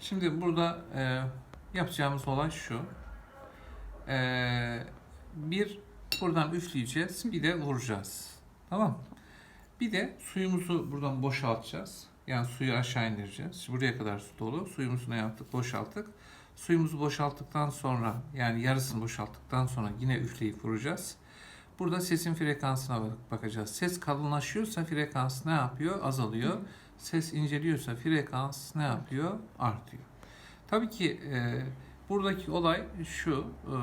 Şimdi burada e, yapacağımız olay şu. E, bir buradan üfleyeceğiz, bir de vuracağız. Tamam? Bir de suyumuzu buradan boşaltacağız. Yani suyu aşağı indireceğiz. Şimdi buraya kadar su dolu. Suyumuzu ne yaptık? Boşalttık. Suyumuzu boşalttıktan sonra yani yarısını boşalttıktan sonra yine üfleyip vuracağız. Burada sesin frekansına bak- bakacağız. Ses kalınlaşıyorsa frekans ne yapıyor? Azalıyor. Ses inceliyorsa frekans ne yapıyor? Artıyor. Tabii ki e, buradaki olay şu. E,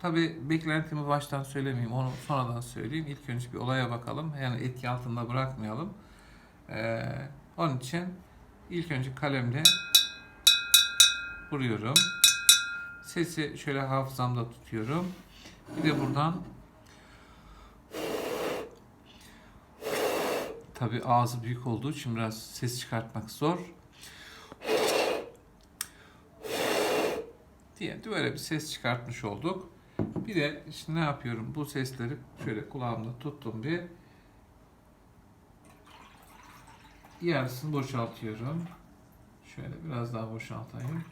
tabii beklentimi baştan söylemeyeyim. Onu sonradan söyleyeyim. İlk önce bir olaya bakalım. Yani etki altında bırakmayalım. E, onun için ilk önce kalemle vuruyorum. Sesi şöyle hafızamda tutuyorum. Bir de buradan Tabii ağzı büyük olduğu için biraz ses çıkartmak zor. diye böyle bir ses çıkartmış olduk. Bir de şimdi ne yapıyorum? Bu sesleri şöyle kulağımda tuttum bir. Yarısını boşaltıyorum. Şöyle biraz daha boşaltayım.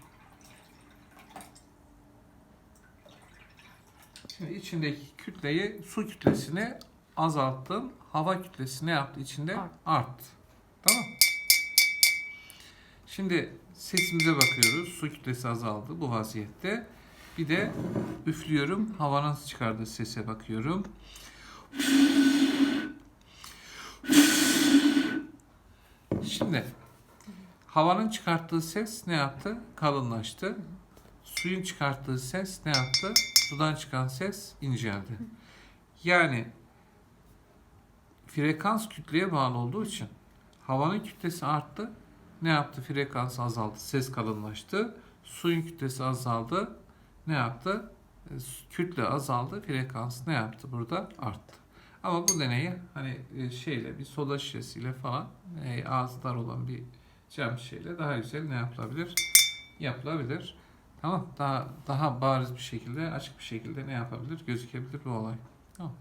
Şimdi içindeki kütleyi, su kütlesini azalttım. Hava kütlesi ne yaptı içinde? Art. Arttı. Tamam. Şimdi sesimize bakıyoruz. Su kütlesi azaldı bu vaziyette. Bir de üflüyorum. Havanın çıkardığı sese bakıyorum. Şimdi havanın çıkarttığı ses ne yaptı? Kalınlaştı. Suyun çıkarttığı ses ne yaptı? Sudan çıkan ses inceldi. Yani frekans kütleye bağlı olduğu için havanın kütlesi arttı. Ne yaptı? Frekans azaldı. Ses kalınlaştı. Suyun kütlesi azaldı. Ne yaptı? E, Kütle azaldı. Frekans ne yaptı burada? Arttı. Ama bu deneyi hani e, şeyle bir soda şişesiyle falan e, ağzı dar olan bir cam şişeyle daha güzel ne yapılabilir? Yapılabilir. Tamam. Daha daha bariz bir şekilde, açık bir şekilde ne yapabilir? Gözükebilir bu olay. Tamam.